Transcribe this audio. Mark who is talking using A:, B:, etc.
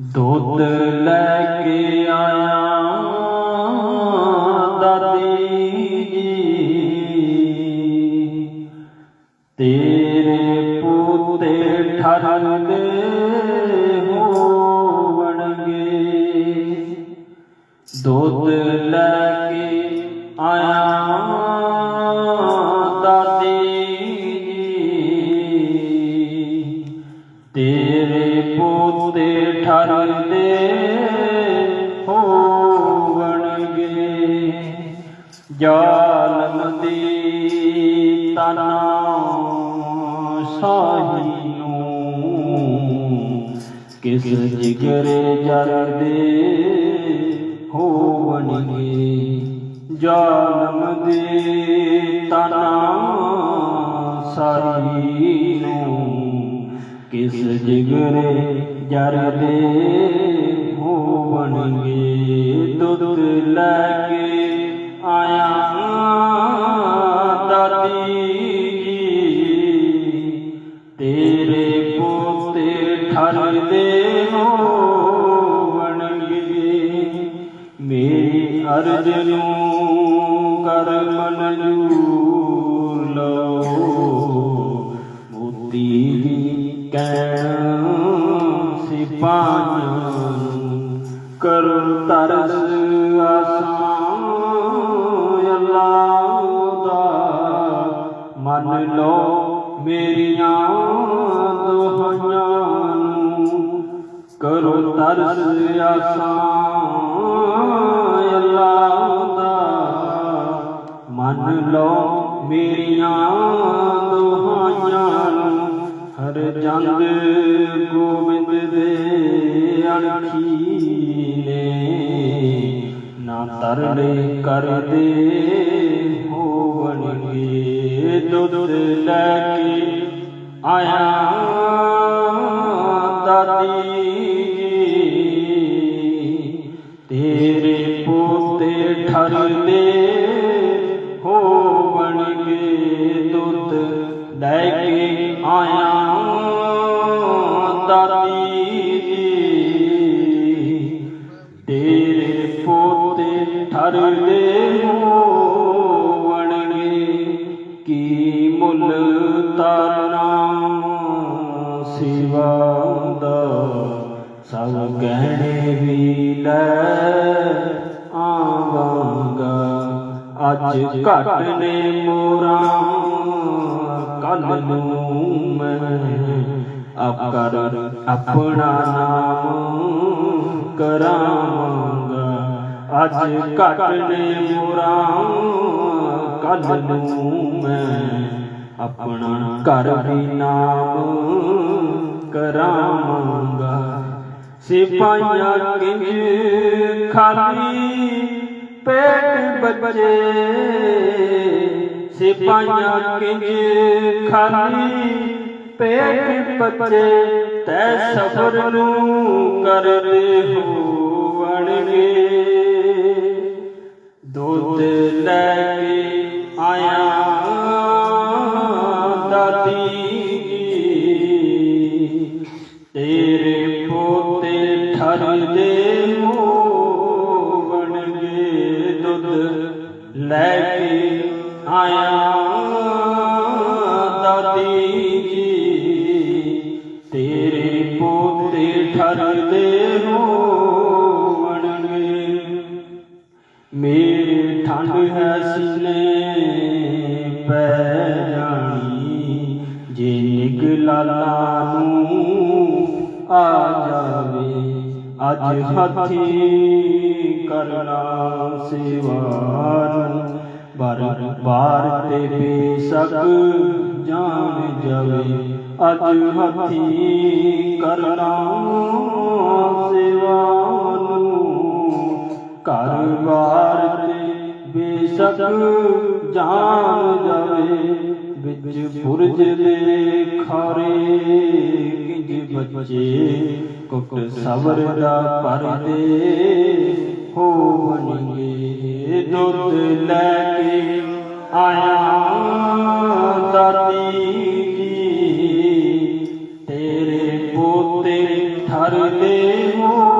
A: ਦੁੱਧ ਲੈ ਕੇ ਆਇਆ ਦਾਦੀ ਜੀ ਤੇਰੇ ਪੂਤੇ ਠਰਦੇ ਹੋਵਣਗੇ ਦੁੱਧ ਲੈ ਕੇ ਆਇਆ ਦਾਦੀ ਜੀ ਤੇਰੇ ਦੇ ਠਰਦੇ ਹੋਵਣਗੇ। ਜਾਲਮ ਦੀ ਤਨਾ ਸਾਹੀ ਨੂੰ ਕਿਸ ਜਿਗਰੇ ਜਰਦੇ ਹੋਵਣਗੇ। ਜਾਲਮ ਦੀ ਤਨਾ ਸਾਹੀ ਨੂੰ ਕਿਸ ਜਿਗਰੇ ਜਰਦੇ ਹੋਵਣਗੇ ਦੁੱਧ ਲੈ ਕੇ ਆਇਆ ਦਾਦੀ ਜੀ। ਤੇਰੇ ਪੋਤੇ ਠਰਦੇ ਹੋਵਣਗੇ ਮੇਰੀ ਅਰਜ ਨੂੰ ਕਰ ਮਨਜੂਰ ਲਓ। ਮੋਤੀ ਜੀ ਸਿਪਾਹੀਆਂ ਨੂੰ ਕਰੋ ਤਰਸ ਆਸਾਂ, ਅੱਲਾਹ ਦਾ ਮੰਨ ਲਓ ਮੇਰੀਆਂ ਦੁਹਾਈਆਂ ਨੂੰ। ਕਰੋ ਤਰਸ ਆਸਾਂ, ਅੱਲਾਹ ਦਾ ਮੰਨ ਲਓ ਮੇਰੀਆਂ ਦੁਹਾਈਆਂ ਹਰ ਜੰਗ ਗੋਬਿੰਦ ਦੇ ਅਣਖੀ ਨੇ ਨਾ ਤਰਲੇ ਕਰਦੇ ਹੋਵਣਗੇ ਦੁੱਧ ਲੈ ਕੇ ਆਇਆ ਦਾਦੀ ਜੀ ਤੇਰੇ ਪੋਤੇ ਠਰਦੇ ਤਾਰਨਾ ਸਿਵਾ ਦਾ ਸਭ ਗਹਿਣੇ ਵੀ ਲੈ ਆਵਾਂਗਾ। ਅੱਜ ਘਟ ਨੇ ਮੋਰਾਂ, ਕੱਲ ਨੂੰ ਮੈਂ ਆਪਕਰ ਆਪਣਾ ਨਾਮ ਕਰਾਂਗਾ ਅੱਜ ਘਟ ਨੇ ਮੋਰਾ, ਕੱਲ ਨੂੰ ਮੈਂ ਆਪਣਾ ਘਰ ਵੀ ਨਾਮ ਕਰਾਂਗਾ ਸਿਪਾਹੀਆਂ ਕਿੰਜ ਖਾਲੀ ਪੇਟ ਬੱਚੇ। ਸਿਪਾਹੀਆਂ ਕਿੰਜ ਖਾਲੀ ਪੇਟ ਬੱਚੇ। ਤੈ ਸਫਰ ਨੂੰ ਕਰਦੇ ਹੋਵਣਗੇ। ਦੁੱਧ ਲੈ ਕੇ ਆਇਆ ਦਾਦੀ ਜੀ ਤੇਰੇ ਪੋਤੇ ਠਰਦੇ ਹੋਵਣਗੇ ਦੁੱਧ ਲੈ ਕੇ ਆਇਆ ਦਾਦੀ ਜੀ ਤੇਰੇ ਨਿਗਲਾਲਾ ਨੂੰ ਆ ਜਾਵੇ, ਅੱਜ ਹੱਥੀ ਕਰਨਾ ਸੇਵਾਨ। ਬਾਰ ਬਾਰ ਤੇ ਬੇਸ਼ੱਕ ਜਾਣ ਜਾਵੇ, ਅੱਜ ਹੱਥੀ ਕਰਨਾ ਸੇਵਾਨ। ਘਰ ਬਾਰ ਤੇ ਬੇਸ਼ਕ ਜਾਣ ਜਾਵੇ ਵਿੱਚ ਪੁਰਜ ਦੇ ਖਾਰੇ ਕਿੰਜ ਬੱਚੇ ਕੁੱਟ ਸਬਰ ਦਾ ਪਰਦੇ ਹੋਵਣਗੇ। ਦੁੱਧ ਲੈ ਕੇ ਆਇਆ ਦਾਦੀ ਜੀ। ਤੇਰੇ ਪੋਤੇ ਠਰਦੇ ਹੋਵਣਗੇ